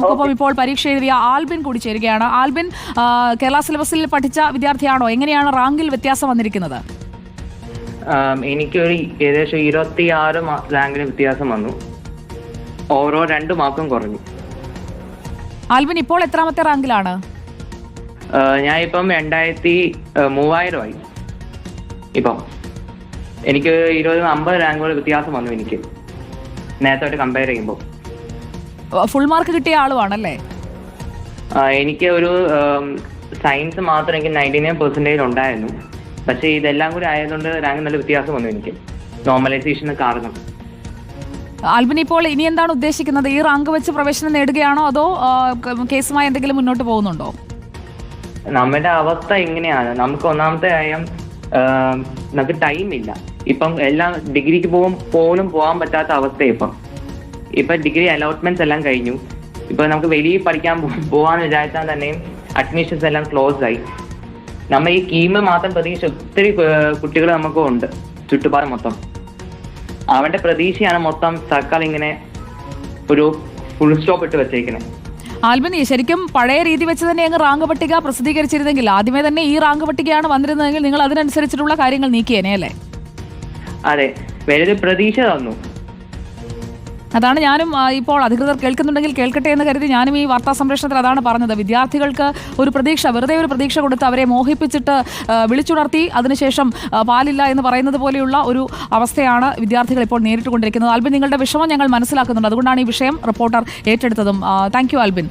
നമുക്കൊപ്പം ഇപ്പോൾ പരീക്ഷ എഴുതിയ ആൽബിൻ കൂടി ചേരുകയാണ്. ആൽബിൻ കേരള സിലബസിൽ പഠിച്ച വിദ്യാർത്ഥിയാണോ? എങ്ങനെയാണ് റാങ്കിൽ വ്യത്യാസം വന്നിരിക്കുന്നത്? എനിക്കൊരു ഏകദേശം ഇരുപത്തി ആറ് റാങ്കിന് വ്യത്യാസം വന്നു. ഓരോ രണ്ട് മാർക്കും കുറഞ്ഞു. ആൽബിൻ ഇപ്പോൾ എത്രാമത്തെ റാങ്കിലാണ്? ഞാൻ ഇപ്പം രണ്ടായിരത്തി മൂവായിരമായി ഇപ്പം എനിക്ക് ഇരുപത് അമ്പത് റാങ്കുകൾ വ്യത്യാസം വന്നു എനിക്ക്. നേരത്തെ കമ്പയർ ചെയ്യുമ്പോൾ. ഫുൾ മാർക്ക് കിട്ടിയ ആളുമാണല്ലേ ആ, എനിക്ക് ഒരു സയൻസ് മാത്രം എനിക്ക് നയന്റി നയൻ പെർസെന്റേജ് ഉണ്ടായിരുന്നു. പക്ഷേ ഇതെല്ലാം കൂടി ആയതുകൊണ്ട് റാങ്ക് നല്ല വ്യത്യാസം വന്നു എനിക്ക്. നോർമലൈസേഷൻ കാരണം. ആൽബിൻ ഇപ്പോൾ ഇനി എന്താണ് ഉദ്ദേശിക്കുന്നത്? ഈ റാങ്ക് വെച്ച് പ്രവേശനം നേടുകയാണോ അതോ കേസുമായി എന്തെങ്കിലും മുന്നോട്ട് പോകുന്നുണ്ടോ? നമ്മുടെ അവസ്ഥ എങ്ങനെയാണ് നമുക്ക് ഒന്നാമത്തെ കാര്യം നമുക്ക് ടൈം ഇല്ല. ഇപ്പം എല്ലാം ഡിഗ്രിക്ക് പോകും പോലും പോകാൻ പറ്റാത്ത അവസ്ഥ ഇപ്പം. ഇപ്പൊ ഡിഗ്രി അലോട്ട്മെന്റ്സ് എല്ലാം കഴിഞ്ഞു. ഇപ്പൊ നമുക്ക് വെളിയിൽ പഠിക്കാൻ പോവാൻ പോവാന്ന് വിചാരിച്ചാൽ തന്നെ അഡ്മിഷൻസ് എല്ലാം ക്ലോസ് ആയി. നമ്മൾ ഈ കീമ് മാത്രം പ്രതീക്ഷ ഒത്തിരി കുട്ടികൾ നമുക്ക് ഉണ്ട്. ചുറ്റുപാട് മൊത്തം. അവന്റെ പ്രതീക്ഷയാണ് മൊത്തം സർക്കാർ ഇങ്ങനെ ഒരു ഫുൾ സ്റ്റോപ്പ് ഇട്ട് വെച്ചേക്കുന്നത് ആൽബനി ശരിക്കും പഴയ രീതി വെച്ച് തന്നെ അങ്ങ് റാങ്ക് പട്ടിക പ്രസിദ്ധീകരിച്ചിരുന്നെങ്കിൽ ആദ്യമേ തന്നെ ഈ റാങ്ക് പട്ടികയാണ് വന്നിരുന്നതെങ്കിൽ നിങ്ങൾ അതിനനുസരിച്ചിട്ടുള്ള കാര്യങ്ങൾ നീക്കിയേനെ അല്ലേ? അതെ. വലിയൊരു പ്രതീക്ഷ തന്നു. അതാണ് ഞാനും ഇപ്പോൾ അധികൃതർ കേൾക്കുന്നുണ്ടെങ്കിൽ കേൾക്കട്ടെ എന്ന് കരുതി ഞാനും ഈ വാർത്താ സംപ്രേഷണത്തിൽ അതാണ് പറഞ്ഞത്. വിദ്യാർത്ഥികൾക്ക് ഒരു പ്രതീക്ഷ വെറുതെ ഒരു പ്രതീക്ഷ കൊടുത്ത് അവരെ മോഹിപ്പിച്ചിട്ട് വിളിച്ചുണർത്തി അതിനുശേഷം പാലില്ല എന്ന് പറയുന്നത് പോലെയുള്ള ഒരു അവസ്ഥയാണ് വിദ്യാർത്ഥികൾ ഇപ്പോൾ നേരിട്ടുകൊണ്ടിരിക്കുന്നത്. ആൽബിൻ നിങ്ങളുടെ വിഷമം ഞങ്ങൾ മനസ്സിലാക്കുന്നുണ്ട്. അതുകൊണ്ടാണ് ഈ വിഷയം റിപ്പോർട്ടർ ഏറ്റെടുത്തതും. Thank you Albin.